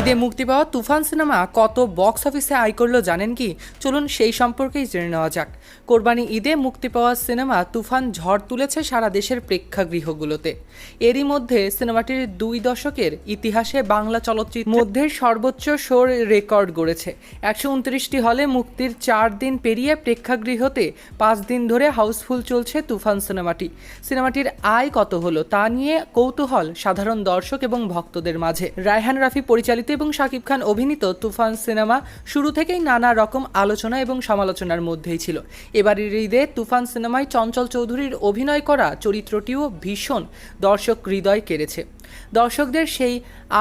মুক্তি পাওয়া তুফান সিনেমা কত বক্স অফিসে আয় করল জানেন কি? চলুন সেই সম্পর্কেই জেনে নেওয়া যাক। কোরবানি ঈদে মুক্তি পাওয়া সিনেমা তুফান ঝড় তুলেছে সারা দেশের প্রেক্ষাগৃহগুলোতে। এরই মধ্যে সিনেমাটির দুই দশকের ইতিহাসে বাংলা চলচ্চিত্র মধ্যে সর্বোচ্চ শোর রেকর্ড গড়েছে। একশো উনত্রিশটি হলে মুক্তির চার দিন পেরিয়ে প্রেক্ষাগৃহতে পাঁচ দিন ধরে হাউসফুল চলছে তুফান সিনেমাটি। সিনেমাটির আয় কত হলো তা নিয়ে কৌতূহল সাধারণ দর্শক এবং ভক্তদের মাঝে। রায়হান রাফি পরিচালিত এবং শাকিব খান অভিনীত তুফান সিনেমা শুরু থেকেই নানা রকম আলোচনা এবং সমালোচনার মধ্যেই ছিল। এবারের ঈদে তুফান সিনেমায় চঞ্চল চৌধুরীর অভিনয় করা চরিত্রটিও ভীষণ দর্শক হৃদয় কেড়েছে। দর্শকদের সেই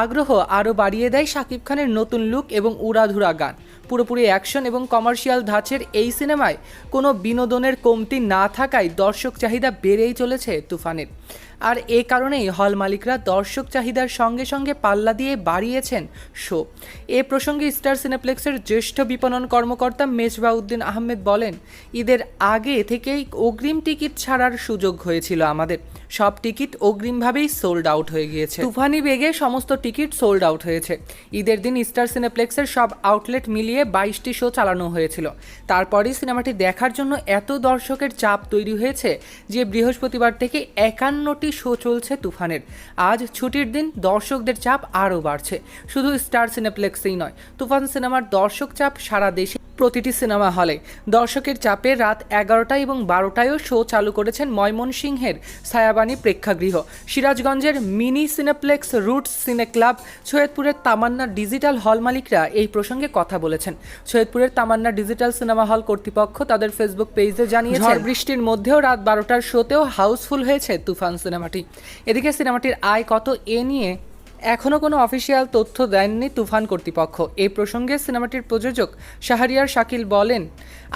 আগ্রহ আরও বাড়িয়ে দেয় শাকিব খানের নতুন লুক এবং উড়াধুরা গান। পুরোপুরি অ্যাকশন এবং কমার্শিয়াল ধাঁচের এই সিনেমায় কোনো বিনোদনের কমতি না থাকায় দর্শক চাহিদা বেড়েই চলেছে তুফানের। আর এ কারণেই হল মালিকরা দর্শক চাহিদার সঙ্গে সঙ্গে পাল্লা দিয়ে বাড়িয়েছেন শো। এ প্রসঙ্গে স্টার সিনেপ্লেক্সের জ্যেষ্ঠ বিপণন কর্মকর্তা মেজবাউদ্দিন আহমেদ বলেন, ঈদের আগে থেকেই অগ্রিম টিকিট ছাড়ার সুযোগ হয়েছিল আমাদের। সব টিকিট অগ্রিমভাবেই সোল্ড আউট হয়ে গিয়েছে। তুফানি বেগে সমস্ত টিকিট সোল্ড আউট হয়েছে। ঈদের দিন স্টার সিনেপ্লেক্সের সব আউটলেট মিলিয়ে বাইশটি শো চালানো হয়েছিল। তারপরেই সিনেমাটি দেখার জন্য এত দর্শকের চাপ তৈরি হয়েছে যে বৃহস্পতিবার থেকে একান্নটি শো চলছে তুফানের। আজ ছুটির দিন দর্শকদের চাপ আরও বাড়ছে। শুধু স্টার সিনেপ্লেক্সেই নয়, তুফান সিনেমার দর্শক চাপ সারা দেশে প্রতিটি সিনেমা হলে। দর্শকের চাপে রাত এগারোটা এবং বারোটায়ও শো চালু করেছেন ময়মনসিংহের ছায়াবাণী প্রেক্ষাগৃহ। সিরাজগঞ্জের mini cineplex Roots cine club সৈয়দপুরের Tamanna digital hall মালিকরা এই প্রসঙ্গে কথা বলেছেন। সৈয়দপুরের তামান্না ডিজিটাল সিনেমা হল কর্তৃপক্ষ তাদের ফেসবুক পেজে জানিয়েছে ঝড় বৃষ্টির মধ্যেও রাত বারোটার শোতেও হাউসফুল হয়েছে তুফান সিনেমাটি। এদিকে সিনেমাটির আয় কত এ নিয়ে এখনও কোনো অফিসিয়াল তথ্য দেননি তুফান কর্তৃপক্ষ। এই প্রসঙ্গে সিনেমাটির প্রযোজক শাহরিয়ার শাকিল বলেন,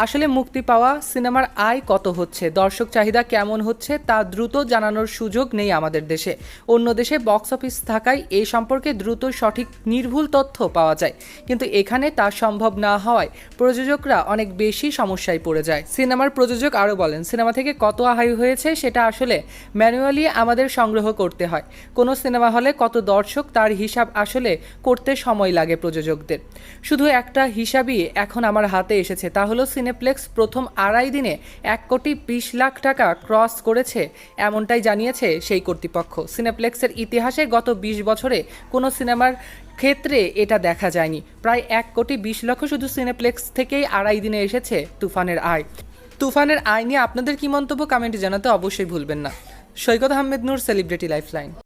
আসলে মুক্তি পাওয়া সিনেমার আয় কত হচ্ছে? দর্শক চাহিদা কেমন হচ্ছে তা দ্রুত জানানোর সুযোগ নেই আমাদের দেশে। অন্য দেশে বক্স অফিস থাকায় এই সম্পর্কে দ্রুত সঠিক নির্ভুল তথ্য পাওয়া যায়। কিন্তু এখানে তা সম্ভব না হওয়ায় প্রযোজকরা অনেক বেশি সমস্যায় পড়ে যায়। সিনেমার প্রযোজক আরও বলেন, সিনেমা থেকে কত আহাই হয়েছে সেটা আসলে ম্যানুয়ালি আমাদের সংগ্রহ করতে হয়। কোনো সিনেমা হলে কত দর্শক তার হিসাব আসলে করতে সময় লাগে প্রযোজকদের। শুধু একটা হিসাবই এখন আমার হাতে এসেছে, তা হলো সিনেপ্লেক্স প্রথম আড়াই দিনে এক কোটি বিশ লাখ টাকা ক্রস করেছে, এমনটাই জানিয়েছে সেই কর্তৃপক্ষ। সিনেপ্লেক্সের ইতিহাসে গত বিশ বছরে কোনো সিনেমার ক্ষেত্রে এটা দেখা যায়নি। প্রায় এক কোটি বিশ লক্ষ শুধু সিনেপ্লেক্স থেকেই আড়াই দিনে এসেছে তুফানের আয়। তুফানের আয় নিয়ে আপনাদের কি মন্তব্য কমেন্টে জানাতে অবশ্যই ভুলবেন না। Saikat Ahmed Noor celebrity lifeline